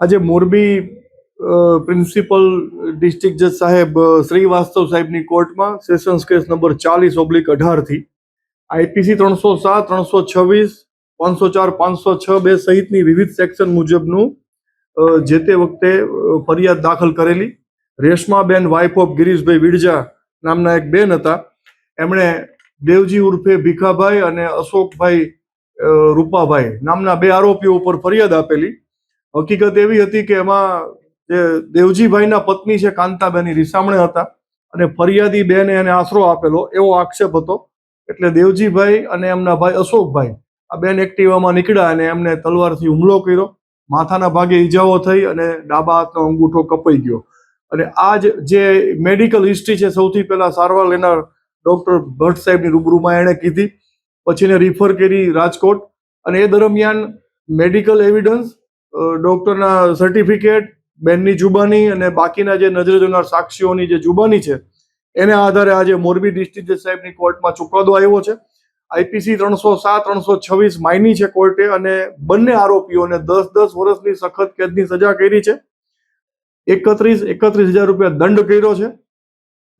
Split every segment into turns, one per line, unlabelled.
આજે Morbi principal district જજ સાહેબ શ્રીવાસ્તવ સાહેબની કોર્ટમાં સેશન્સ કેસ નંબર ચાલીસ ઓબ્લિક અઢારથી આઈપીસી ત્રણસો સાત, ત્રણસો છવ્વીસ, પાંચસો ચાર, પાંચસો છ બે સહિતની વિવિધ સેક્શન મુજબનું જે તે વખતે ફરિયાદ દાખલ કરેલી. રેશમાબેન વાઇફ ઓફ ગિરીશભાઈ વિડજા નામના એક બેન હતા. એમણે દેવજી ઉર્ફે ભીખાભાઈ અને અશોકભાઈ રૂપાભાઈ નામના બે આરોપીઓ ઉપર ફરિયાદ આપેલી. હકીકત એવી હતી કે એમાં જે દેવજીભાઈના પત્ની છે કાંતાબેની રિસામણે હતા અને ફરિયાદી બેને એને આશરો આપેલો, એવો આક્ષેપ હતો. એટલે દેવજીભાઈ અને એમના ભાઈ અશોકભાઈ, આ બેન એક્ટિવામાં નીકળ્યા અને એમને તલવારથી હુમલો કર્યો. માથાના ભાગે ઈજાઓ થઈ અને ડાબા હાથનો અંગૂઠો કપાઈ ગયો. અને આ જે મેડિકલ હિસ્ટ્રી છે, સૌથી પહેલા સારવાર લેનાર ડોક્ટર ભટ્ટ સાહેબની રૂબરૂમાં એણે કીધી. પછી એને રિફર કરી રાજકોટ. અને એ દરમિયાન મેડિકલ એવિડન્સ ડોક્ટરના સર્ટિફિકેટ બેનની જુબાની અને બાકીના જે નજરે જોનાર સાક્ષીઓની જે જુબાની છે, એના આધારે આજે મોરબી ડિસ્ટ્રિક્ટ જજ સાહેબની કોર્ટમાં ચુકાદો આવ્યો છે. આઈપીસી ત્રણસો સાત, ત્રણસો છવ્વીસ માયની છે કોર્ટે અને બંને આરોપીઓને દસ દસ વર્ષની સખત કેદની સજા કરી છે. એકત્રીસ એકત્રીસ હજાર રૂપિયા દંડ કર્યો છે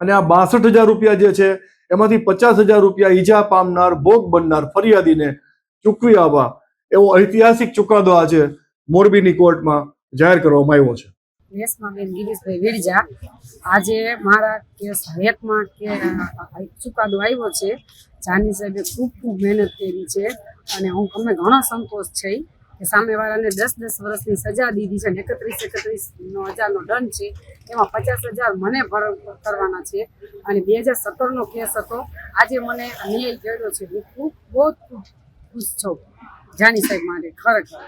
અને આ બાસઠ હજાર રૂપિયા જે છે, એમાંથી પચાસ હજાર રૂપિયા ઈજા પામનાર, ભોગ બનનાર ફરિયાદીને ચૂકવી આવવા એવો ઐતિહાસિક ચુકાદો આજે મોરબીની કોર્ટમાં જાહેર કરવામાં આવ્યો છે.
રેશમાબેન ગિરીશભાઈ વિરજા. આજે મારા કેસ હેકમાં કે ચુકાદો આવ્યો છે. જાની સાહેબે ખૂબ ખૂબ મહેનત કરી છે અને હું અમે ઘણો સંતોષ છે કે સામેવાળાને દસ દસ વર્ષની સજા દીધી છે અને એકત્રીસ એકત્રીસ હજારનો દંડ છે. એમાં પચાસ હજાર મને ભર કરવાના છે અને બે હજાર સત્તરનો કેસ હતો. આજે મને ન્યાય કર્યો છે. હું ખૂબ બહુ જ ખુશ છું. જાની સાહેબ માટે ખરેખર.